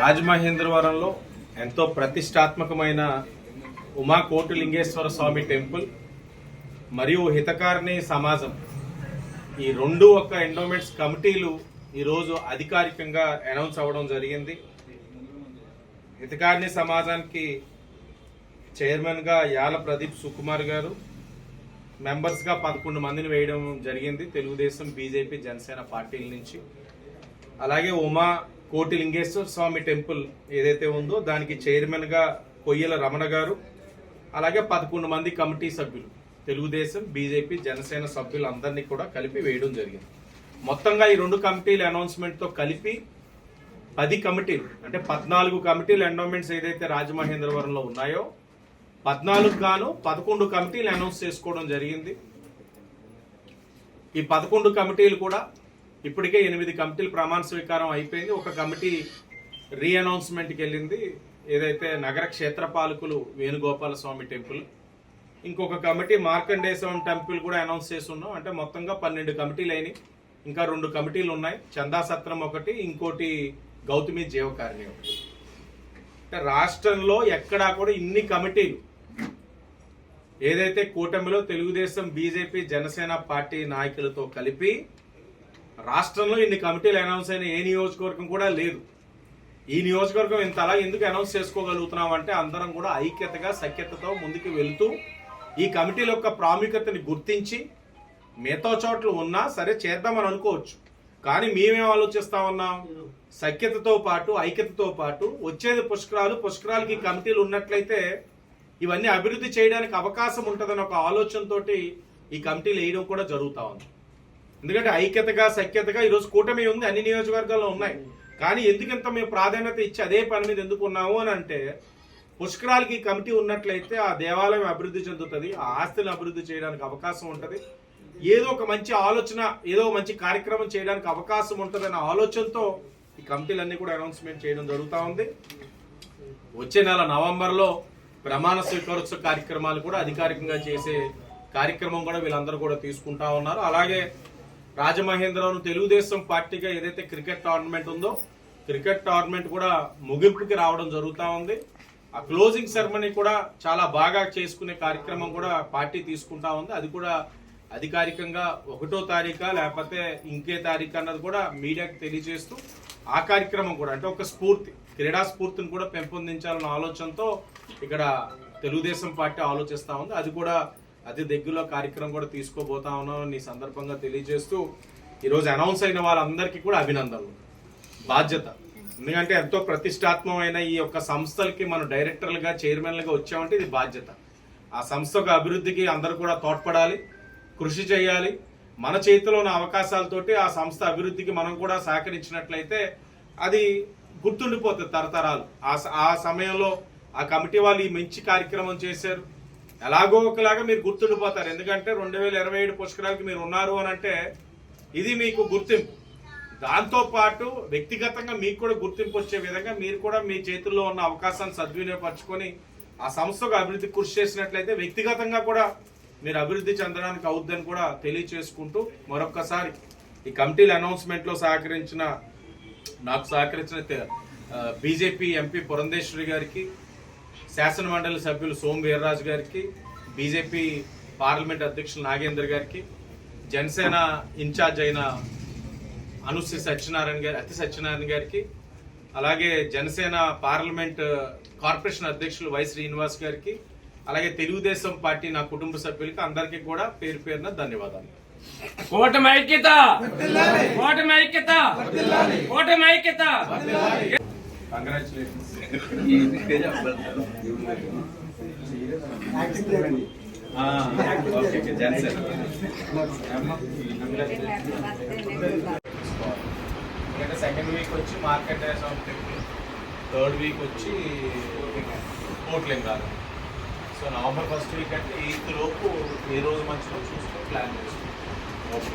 రాజమహేంద్రవరంలో ఎంతో ప్రతిష్టాత్మకమైన ఉమా కోటిలింగేశ్వర స్వామి టెంపుల్ మరియు హితకారిణి సమాజం. ఈ రెండు ఒక్క ఎండోమెంట్స్ కమిటీలు ఈరోజు అధికారికంగా అనౌన్స్ అవ్వడం జరిగింది. హితకారిణి సమాజానికి చైర్మన్గా యాల ప్రదీప్ సుకుమార్ గారు మెంబర్స్గా పదకొండు మందిని వేయడం జరిగింది. తెలుగుదేశం బీజేపీ జనసేన పార్టీల నుంచి. అలాగే ఉమా కోటి లింగేశ్వర స్వామి టెంపుల్ ఏదైతే ఉందో దానికి చైర్మన్గా కొయ్యల రమణ గారు అలాగే పదకొండు మంది కమిటీ సభ్యులు తెలుగుదేశం బీజేపీ జనసేన సభ్యులు అందరినీ కూడా కలిపి వేయడం జరిగింది. మొత్తంగా ఈ రెండు కమిటీల అనౌన్స్మెంట్తో కలిపి పది కమిటీలు అంటే పద్నాలుగు కమిటీలు ఎండోమెంట్స్ ఏదైతే రాజమహేంద్రవరంలో ఉన్నాయో పద్నాలుగు గాను పదకొండు కమిటీలు అనౌన్స్ చేసుకోవడం జరిగింది. ఈ పదకొండు కమిటీలు కూడా ఇప్పటికే ఎనిమిది కమిటీలు ప్రమాణ స్వీకారం అయిపోయింది. ఒక కమిటీ రీ అనౌన్స్మెంట్కి వెళ్ళింది ఏదైతే నగర క్షేత్రపాలకులు వేణుగోపాల స్వామి టెంపుల్ ఇంకొక కమిటీ మార్కండేయ స్వామి టెంపుల్ కూడా అనౌన్స్ చేసి ఉన్నాం. అంటే మొత్తంగా పన్నెండు కమిటీలు అయినాయి. ఇంకా రెండు కమిటీలు ఉన్నాయి. చందా సత్రం ఒకటి ఇంకోటి గౌతమి జీవకారిణి ఒకటి. అంటే రాష్ట్రంలో ఎక్కడా కూడా ఇన్ని కమిటీలు. ఏదైతే కూటమిలో తెలుగుదేశం బీజేపీ జనసేన పార్టీ నాయకులతో కలిపి రాష్ట్రంలో ఇన్ని కమిటీలు అనౌన్స్ అయిన ఏ నియోజకవర్గం కూడా లేదు. ఈ నియోజకవర్గం ఇంతలా ఎందుకు అనౌన్స్ చేసుకోగలుగుతున్నాం అంటే అందరం కూడా ఐక్యతగా సఖ్యతతో ముందుకు వెళుతూ ఈ కమిటీల యొక్క ప్రాముఖ్యతని గుర్తించి మిగతా చోట్ల ఉన్నా సరే చేద్దామని అనుకోవచ్చు. కానీ మేమేం ఆలోచిస్తా ఉన్నాం? సఖ్యతతో పాటు ఐక్యతతో పాటు వచ్చేది పుష్కరాలు పుష్కరాలకి కమిటీలు ఉన్నట్లయితే ఇవన్నీ అభివృద్ధి చేయడానికి అవకాశం ఉంటుందని ఒక ఆలోచనతోటి ఈ కమిటీలు వేయడం కూడా జరుగుతా ఉంది. ఎందుకంటే ఐక్యతగా సఖ్యతగా ఈరోజు కూటమి ఉంది అన్ని నియోజకవర్గాల్లో ఉన్నాయి. కానీ ఎందుకంత మేము ప్రాధాన్యత ఇచ్చి అదే పని మీద ఎందుకు ఉన్నాము అని అంటే పుష్కరాలకి కమిటీ ఉన్నట్లయితే ఆ దేవాలయం అభివృద్ధి చెందుతుంది ఆ ఆస్తిని అభివృద్ధి చేయడానికి అవకాశం ఉంటుంది. ఏదో ఒక మంచి ఆలోచన ఏదో మంచి కార్యక్రమం చేయడానికి అవకాశం ఉంటుంది అనే ఆలోచనతో ఈ కమిటీలన్నీ కూడా అనౌన్స్మెంట్ చేయడం జరుగుతూ ఉంది. వచ్చే నెల నవంబర్లో ప్రమాణ స్వీకారోత్సవ కార్యక్రమాలు కూడా అధికారికంగా చేసే కార్యక్రమం కూడా వీళ్ళందరూ కూడా తీసుకుంటా ఉన్నారు. అలాగే రాజమహేంద్రవరం తెలుగుదేశం పార్టీగా ఏదైతే క్రికెట్ టోర్నమెంట్ ఉందో క్రికెట్ టోర్నమెంట్ కూడా ముగింపుకి రావడం జరుగుతూ ఉంది. ఆ క్లోజింగ్ సెరమనీ కూడా చాలా బాగా చేసుకునే కార్యక్రమం కూడా పార్టీ తీసుకుంటా ఉంది. అది కూడా అధికారికంగా ఒకటో తారీఖా లేకపోతే ఇంకే తారీఖు అన్నది కూడా మీడియాకి తెలియజేస్తూ ఆ కార్యక్రమం కూడా అంటే ఒక స్ఫూర్తి క్రీడా స్ఫూర్తిని కూడా పెంపొందించాలన్న ఆలోచనతో ఇక్కడ తెలుగుదేశం పార్టీ ఆలోచిస్తూ ఉంది. అది కూడా అతి దగ్గరలో కార్యక్రమం కూడా తీసుకోబోతా ఉన్నాం ఈ సందర్భంగా తెలియజేస్తూ ఈరోజు అనౌన్స్ అయిన వాళ్ళందరికీ కూడా అభినందనలు. బాధ్యత. ఎందుకంటే ఎంతో ప్రతిష్టాత్మకమైన ఈ యొక్క సంస్థలకి మనం డైరెక్టర్లుగా చైర్మన్లుగా వచ్చామంటే ఇది బాధ్యత. ఆ సంస్థ యొక్క అభివృద్ధికి అందరూ కూడా తోడ్పడాలి కృషి చేయాలి. మన చేతిలో ఉన్న అవకాశాలతోటి ఆ సంస్థ అభివృద్ధికి మనం కూడా సహకరించినట్లయితే అది గుర్తుండిపోతుంది తరతరాలు. ఆ స- ఆ సమయంలో ఆ కమిటీ వాళ్ళు ఈ మంచి కార్యక్రమం చేశారు. ఎలాగో ఒకలాగా మీరు గుర్తుండిపోతారు. ఎందుకంటే రెండు వేల ఇరవై ఏడు పుష్కరాలకి మీరు ఉన్నారు అని అంటే ఇది మీకు గుర్తింపు. దాంతోపాటు వ్యక్తిగతంగా మీకు కూడా గుర్తింపు వచ్చే విధంగా మీరు కూడా మీ చేతుల్లో ఉన్న అవకాశాన్ని సద్వినియోగపరచుకొని ఆ సంస్థకు అభివృద్ధి కృషి చేసినట్లయితే వ్యక్తిగతంగా కూడా మీరు అభివృద్ధి చెందడానికి అవుద్దని కూడా తెలియచేసుకుంటూ మరొక్కసారి ఈ కమిటీల అనౌన్స్మెంట్లో సహకరించిన నాకు సహకరించిన బీజేపీ ఎంపీ పురంధేశ్వరి గారికి శాసన మండలి సభ్యులు సోమ్ వీర్రాజు గారికి బీజేపీ పార్లమెంట్ అధ్యక్షులు నాగేంద్ర గారికి జనసేన ఇన్ఛార్జ్ అయిన అనుశ్రీ సత్యనారాయణ గారి అతి సత్యనారాయణ గారికి అలాగే జనసేన పార్లమెంట్ కార్పొరేషన్ అధ్యక్షులు వై శ్రీనివాస్ గారికి అలాగే తెలుగుదేశం పార్టీ నా కుటుంబ సభ్యులకి అందరికీ కూడా పేరు పేరున ధన్యవాదాలు. కూటమి ఐక్యత! కూటమి ఐక్యత! కూటమి ఐక్యత! కంగ్రాచులేషన్స్ ఎందుకంటే సెకండ్ వీక్ వచ్చి మార్కెట్ టెంపుల్ థర్డ్ వీక్ వచ్చి కోట్లింగాలు సో నవంబర్ ఫస్ట్ వీక్ అంటే ఎయిత్ లోపు ఏ రోజు మంచిలో చూసుకొని ప్లాన్ చేసుకుంటాం ఓకే